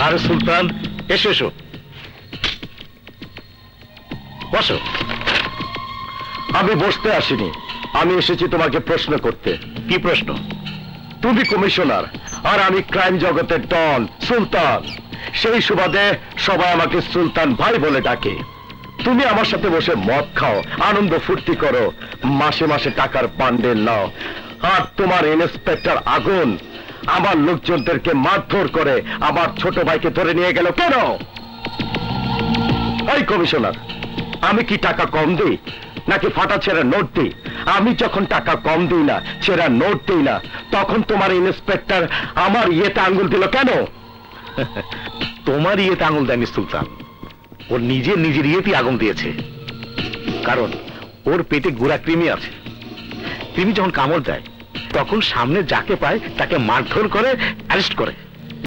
আরে সুলতান এসো এসো। বসো। আমি বসতে আসিনি। আমি এসেছি তোমাকে প্রশ্ন করতে। কি প্রশ্ন? তুমি কমিশনার আর আমি ক্রাইম জগতের ডন সুলতান। সেই সুবাদে সবাই আমাকে সুলতান ভাই বলে ডাকে। তুমি আমার সাথে বসে মদ খাও আনন্দ ফুর্তি করো মাসে মাসে টাকার বান্ডেল নাও আর তোমার ইন্সপেক্টর আগুন আমার লোকজনদেরকে মারধর করে আমার ছোট ভাইকে ধরে নিয়ে গেল কেন? এই কমিশনার, আমি কি টাকা কম দিই? নাকি ফাটা ছেঁড়া নোট দিই? আমি যখন টাকা কম দিই না, ছেঁড়া নোট দিই না, তখন তোমার ইন্সপেক্টর আমার ইয়েতে আঙ্গুল দিল কেন? তোমার ইয়েতে আঙুল দেয়নি সুলতান। ওর নিজের নিজের ইয়েতে আগুন দিয়েছে। কারণ ওর পেটে গুড়া কৃমি আছে। কৃমি যখন কামড় দেয় তখন সামনে যাকে পায় তাকে মারধর করে অ্যারেস্ট করে।